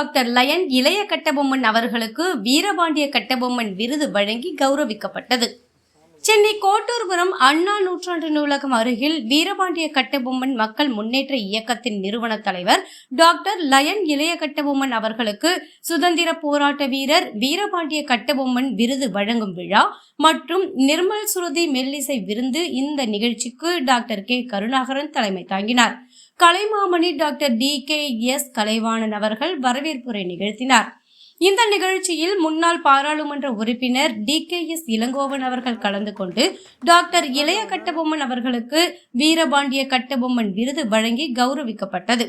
Doctor line இளைய கட்டபொம்மன் அவர்களுக்கு வீரபாண்டிய கட்டபொம்மன் விருது வழங்கி கௌரவிக்கப்பட்டது. சென்னை கோட்டூர்புரம் அண்ணா நூற்றாண்டு நூலகம் அருகில் வீரபாண்டிய கட்டபொம்மன் மக்கள் முன்னேற்ற இயக்கத்தின் நிறுவன தலைவர் டாக்டர் லயன் இளைய கட்டபொம்மன் அவர்களுக்கு சுதந்திர போராட்ட வீரர் வீரபாண்டிய கட்டபொம்மன் விருது வழங்கும் விழா மற்றும் நிர்மல் சுருதி மெல்லிசை விருந்து இந்த நிகழ்ச்சிக்கு டாக்டர் கே. கருணாகரன் தலைமை தாங்கினார். Kalaimamani doctor T K S Kalaivanan அவர்கள் வரவேற்புரை நிகழ்த்தினார். இந்த நிகழ்ச்சியில் முன்னாள் பாராளுமன்ற உறுப்பினர் டி கே எஸ் இளங்கோவன் அவர்கள் கலந்து கொண்டு டாக்டர் இளைய கட்டபொம்மன் அவர்களுக்கு வீரபாண்டிய கட்டபொம்மன் விருது வழங்கி கௌரவிக்கப்பட்டது.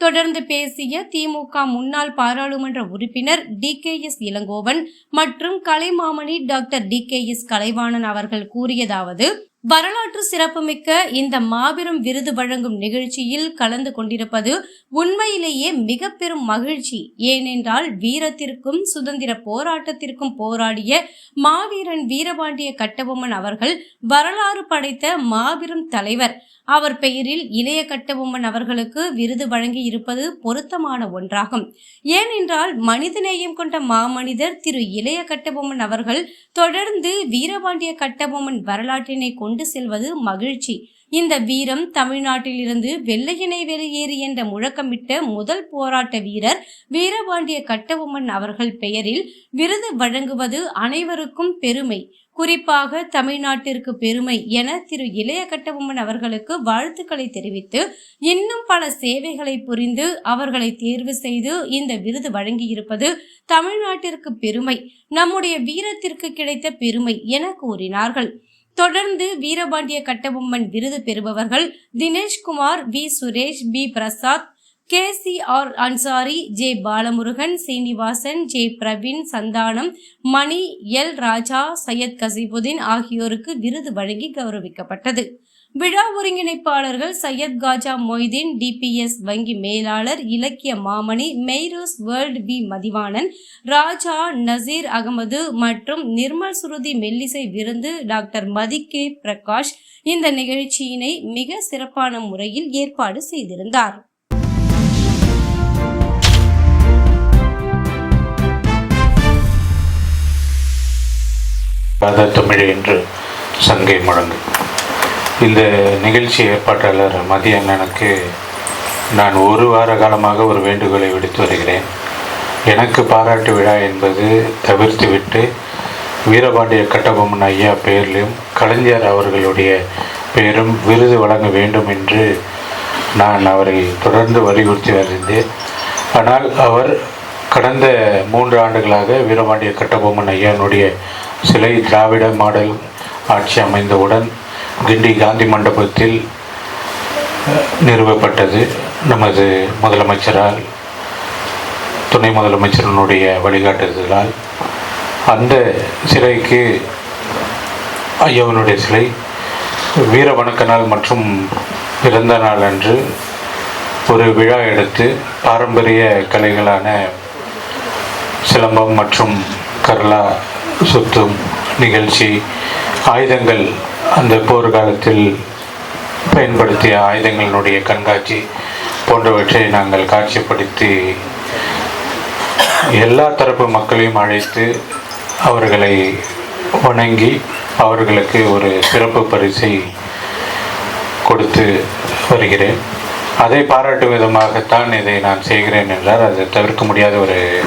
தொடர்ந்து பேசிய திமுக முன்னாள் பாராளுமன்ற உறுப்பினர் டி கே எஸ் இளங்கோவன் மற்றும் Kalaimamani doctor T K S Kalaivanan அவர்கள் கூறியதாவது வரலாற்று சிறப்புமிக்க இந்த மாபெரும் விருது வழங்கும் நிகழ்ச்சியில் கலந்து கொண்டிருப்பது உண்மையிலேயே மிக பெரும் மகிழ்ச்சி. ஏனென்றால் வீரத்திற்கும் சுதந்திர போராட்டத்திற்கும் போராடிய மாவீரன் வீரபாண்டிய கட்டபொம்மன் அவர்கள் வரலாறு படைத்த மாபெரும் தலைவர். அவர் பெயரில் இளைய கட்டபொம்மன் அவர்களுக்கு விருது வழங்கி இருப்பது பொருத்தமான ஒன்றாகும். ஏனென்றால் மனிதநேயம் கொண்ட மாமனிதர் திரு இளைய கட்டபொம்மன் அவர்கள் தொடர்ந்து வீரபாண்டிய கட்டபொம்மன் வரலாற்றினை கொண்டு செல்வது மகிழ்ச்சி. இந்த வீரம் தமிழ்நாட்டிலிருந்து வெள்ளையனை வெளியேறு என்ற முழக்கமிட்ட முதல் போராட்ட வீரர் வீரபாண்டிய கட்டபொம்மன் அவர்கள் பெயரில் விருது வழங்குவது அனைவருக்கும் பெருமை. குறிப்பாக தமிழ்நாட்டிற்கு பெருமை என திரு இளைய கட்டபொம்மன் அவர்களுக்கு வாழ்த்துக்களை தெரிவித்து இன்னும் பல சேவைகளை புரிந்து அவர்களை தேர்வு செய்து இந்த விருது வழங்கியிருப்பது தமிழ்நாட்டிற்கு பெருமை நம்முடைய வீரத்திற்கு கிடைத்த பெருமை என கூறினார்கள். தொடர்ந்து வீரபாண்டிய கட்டபொம்மன் விருது பெறுபவர்கள் Dineshkumar V. Suresh P. Prasad K. C. R. Ansari J. Balamurugan Srinivasan J. Praveen Santhanam Mani L. Raja Syed Kasibudeen ஆகியோருக்கு விருது வழங்கி கௌரவிக்கப்பட்டது. விழா ஒருங்கிணைப்பாளர்கள் சையத் காஜா மொய்தீன் டிபிஎஸ் வங்கி மேலாளர் இலக்கிய மாமணி மெய்ரோஸ் வேர்ல்ட் வி மதிவாணன் ராஜா நசீர் அகமது மற்றும் நிர்மல் சுருதி மெல்லிசை விருந்து டாக்டர் மதி கே பிரகாஷ் இந்த நிகழ்ச்சியினை மிக சிறப்பான முறையில் ஏற்பாடு செய்திருந்தார். தமிழ் என்று சங்கை முழங்கு இந்த நிகழ்ச்சி ஏற்பாட்டாளர் மதிய அண்ணனுக்கு நான் ஒரு வார காலமாக ஒரு வேண்டுகோளை விடுத்து வருகிறேன். எனக்கு பாராட்டு விழா என்பது தவிர்த்துவிட்டு வீரபாண்டிய கட்டபொம்மன் ஐயா பெயரிலும் கலைஞர் அவர்களுடைய பெயரும் விருது வழங்க வேண்டும் என்று நான் அவரை தொடர்ந்து வலியுறுத்தி வருகின்றேன் ஆனால் அவர் கடந்த மூன்று ஆண்டுகளாக வீரபாண்டிய கட்டபொம்மன் ஐயானுடைய சிலை திராவிட மாடல் ஆட்சி அமைந்தவுடன் கிண்டி காந்தி மண்டபத்தில் நிறுவப்பட்டது. நமது முதலமைச்சரால் துணை முதலமைச்சரனுடைய வழிகாட்டுதலால். அந்த சிலைக்கு ஐயாவினுடைய சிலை வீர வணக்க நாள் மற்றும் பிறந்த நாள் அன்று ஒரு விழா எடுத்து பாரம்பரிய கலைகளான சிலம்பம் மற்றும் கர்லா சுத்தும் நிகழ்ச்சி ஆயுதங்கள் அந்த போர்க்காலத்தில் பயன்படுத்திய ஆயுதங்களினுடைய கண்காட்சி போன்றவற்றை நாங்கள் காட்சிப்படுத்தி எல்லா தரப்பு மக்களையும் அழைத்து அவர்களை வணங்கி அவர்களுக்கு ஒரு சிறப்பு பரிசை கொடுத்து வருகிறேன். அதை பாராட்டும் விதமாகத்தான் இதை நான் செய்கிறேன் என்றால் அது தவிர்க்க முடியாத ஒரு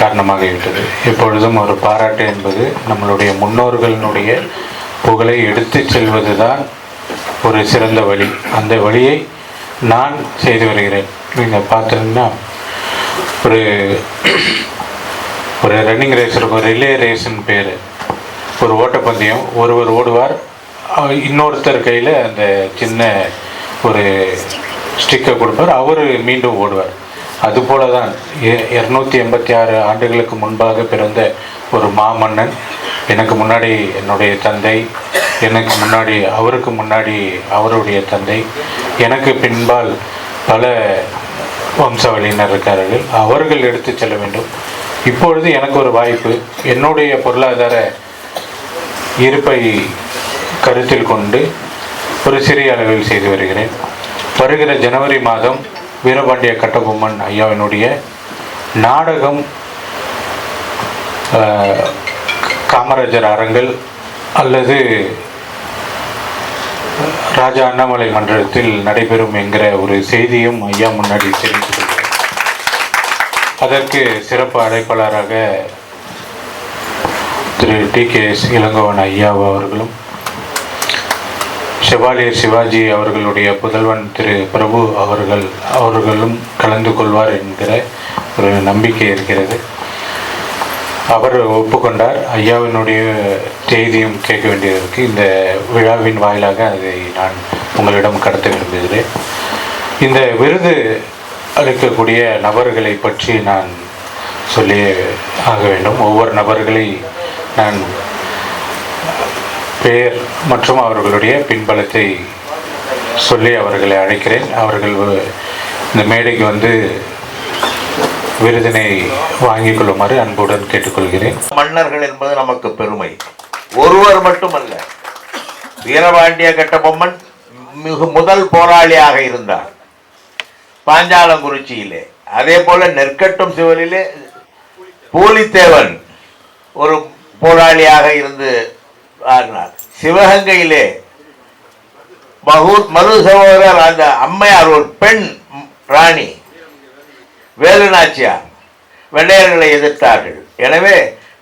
காரணமாகிவிட்டது எப்பொழுதும் ஒரு பாராட்டு என்பது நம்மளுடைய முன்னோர்களினுடைய புகழை எடுத்து செல்வதுதான் ஒரு சிறந்த வழி. அந்த வழியை நான் செய்து வருகிறேன். நீங்கள் பார்த்தீங்கன்னா ஒரு ஒரு ரன்னிங் ரேஸ் இருக்கும். ரிலே ரேஸ்னு பேர். ஒரு ஓட்டப்பந்தயம். ஒருவர் ஓடுவார். இன்னொருத்தர் கையில் அந்த சின்ன ஒரு ஸ்டிக்கை கொடுப்பார். அவர் மீண்டும் ஓடுவார். அதுபோல தான் இரநூத்தி எண்பத்தி ஆறு ஆண்டுகளுக்கு முன்பாக பிறந்த ஒரு மாமன்னன் எனக்கு முன்னாடி என்னுடைய தந்தை எனக்கு முன்னாடி அவருக்கு முன்னாடி அவருடைய தந்தை எனக்கு பின்பால் பல வம்சாவளியினர் இருக்கிறார்கள் அவர்கள் எடுத்து செல்ல வேண்டும். இப்பொழுது எனக்கு ஒரு வாய்ப்பு. என்னுடைய பொருளாதார இருப்பை கருத்தில் கொண்டு ஒரு சிறிய அளவில் செய்து வருகிறேன். வருகிற ஜனவரி மாதம் வீரபாண்டிய கட்டபொம்மன் ஐயாவினுடைய நாடகம் காமராஜர் அரங்கில் அல்லது ராஜா அண்ணாமலை மன்றத்தில் நடைபெறும் என்கிற ஒரு செய்தியும் ஐயா முன்னாடி தெரிவித்துள்ளேன் அதற்கு சிறப்பு அழைப்பாளராக Thiru T K S Elangovan ஐயா அவர்களும் செவாலியர் சிவாஜி அவர்களுடைய புதல்வன் திரு பிரபு அவர்கள் அவர்களும் கலந்து கொள்வார் என்கிற ஒரு நம்பிக்கை இருக்கிறது. அவர் ஒப்புக்கொண்டார். ஐயாவினுடைய செய்தியும் கேட்க வேண்டியதற்கு இந்த விழாவின் வாயிலாக அதை நான் உங்களிடம் கடத்த விரும்புகிறேன். இந்த விருது அளிக்கக்கூடிய நபர்களை பற்றி நான் சொல்லி ஆக வேண்டும். ஒவ்வொரு நபர்களை நான் பெயர் மற்றும் அவர்களுடைய பின்பலத்தை சொல்லி அவர்களை அழைக்கிறேன். அவர்கள் இந்த மேடைக்கு வந்து விருதினை வாங்கிக் கொள்ளுமாறு அன்புடன் கேட்டுக்கொள்கிறேன். மன்னர்கள் என்பது நமக்கு பெருமை. ஒருவர் மட்டுமல்ல. வீரபாண்டிய கட்டபொம்மன் மிகு முதல் போராளியாக இருந்தார். பாஞ்சாலங்குறிச்சியிலே. அதே போல நெற்கட்டும் சிவலிலே பூலித்தேவன் ஒரு போராளியாக இருந்து ஆடினார் சிவகங்கையிலே மகூர் மது சகோதரர் அந்த அம்மையார் ஒரு பெண் ராணி. வேலுநாச்சியார் வெள்ளையர்களை எதிர்த்தார்கள். எனவே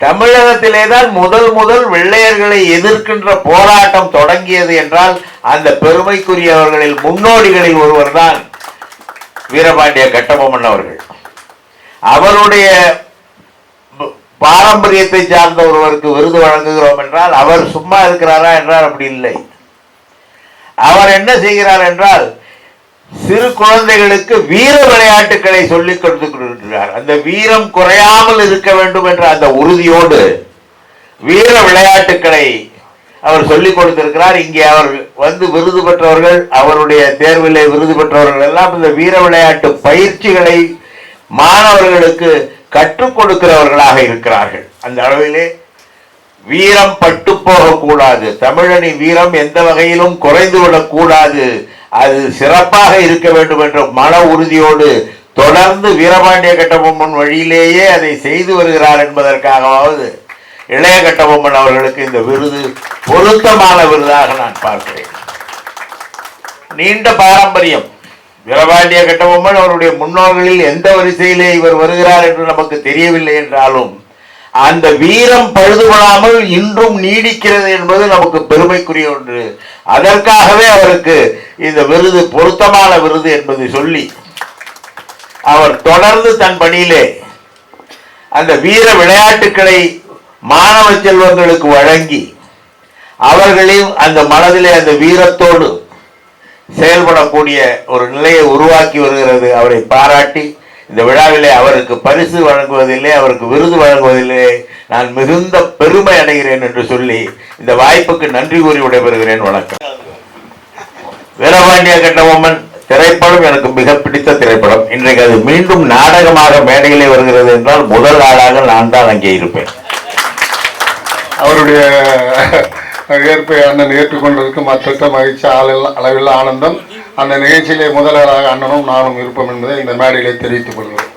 தமிழகத்திலே தான் முதல் முதல் வெள்ளையர்களை எதிர்க்கின்ற போராட்டம் தொடங்கியது என்றால் அந்த பெருமைக்குரியவர்களில் முன்னோடிகளில் ஒருவர் தான் வீரபாண்டிய கட்டபொம்மன் அவர்கள். அவருடைய பாரம்பரியத்தை சார்ந்த ஒருவருக்கு விருது வழங்குகிறோம் என்றால் அவர் சும்மா இருக்கிறாரா என்றால் அப்படி இல்லை. அவர் என்ன செய்கிறார் என்றால் சிறு குழந்தைகளுக்கு வீர விளையாட்டுகளை சொல்லிக் கொடுத்து அந்த வீரம் குறையாமல் இருக்க வேண்டும் என்ற அந்த உறுதியோடு வீர விளையாட்டுகளை அவர் சொல்லிக் கொடுத்திருக்கிறார். இங்கே அவர் வந்து விருது பெற்றவர்கள் அவருடைய தேர்விலே விருது பெற்றவர்கள் எல்லாம் இந்த வீர விளையாட்டு பயிற்சிகளை மாணவர்களுக்கு கற்றுக் கொடுக்கிறவர்களாக இருக்கிறார்கள். அந்த அளவிலே வீரம் பட்டு போகக்கூடாது. தமிழனின் வீரம் எந்த வகையிலும் குறைந்து விடக்கூடாது அது சிறப்பாக இருக்க வேண்டும் என்ற மன உறுதியோடு தொடர்ந்து வீரபாண்டிய கட்டபொம்மன் வழியிலேயே அதை செய்து வருகிறார் என்பதற்காகவாவது இளைய கட்டபொம்மன் அவர்களுக்கு இந்த விருது பொருத்தமான விருதாக நான் பார்க்கிறேன். நீண்ட பாரம்பரியம். வீரபாண்டிய கட்டபொம்மன் அவருடைய முன்னோர்களில் எந்த வரிசையிலே இவர் வருகிறார் என்று நமக்கு தெரியவில்லை என்றாலும் அந்த வீரம் பழுதுபடாமல் இன்றும் நீடிக்கிறது என்பது நமக்கு பெருமைக்குரிய ஒன்று. அதற்காகவே அவருக்கு இந்த விருது பொருத்தமான விருது என்பதை சொல்லி அவர் தொடர்ந்து தன் பணியிலே அந்த வீர விளையாட்டுக்களை மாணவ செல்வங்களுக்கு வழங்கி அவர்களையும் அந்த மனதிலே அந்த வீரத்தோடு செயல்படக்கூடிய ஒரு நிலையை உருவாக்கி வருகிறது. அவரை பாராட்டி இந்த விழாவிலே அவருக்கு பரிசு வழங்குவதில்லை அவருக்கு விருது வழங்குவதில்லை. நான் மிகுந்த பெருமை அடைகிறேன் என்று சொல்லி இந்த வாய்ப்புக்கு நன்றி கூறி விடைபெறுகிறேன். வணக்கம். வீரபாண்டிய கட்டபொம்மன் திரைப்படம் எனக்கு மிக பிடித்த திரைப்படம். இன்றைக்கு அது மீண்டும் நாடகமாக மேடையிலே வருகிறது என்றால் முதல் ஆளாக நான் தான் அங்கே இருப்பேன். அவருடைய ஏற்பை அண்ணன் ஏற்றுக்கொண்டதற்கு மற்ற மகிழ்ச்சி அளவில் ஆனந்தம். அந்த நிகழ்ச்சியிலே முதல்வராக அண்ணனும் நானும் இருப்போம் என்பதை இந்த மேடையிலே தெரிவித்துக் கொள்கிறோம்.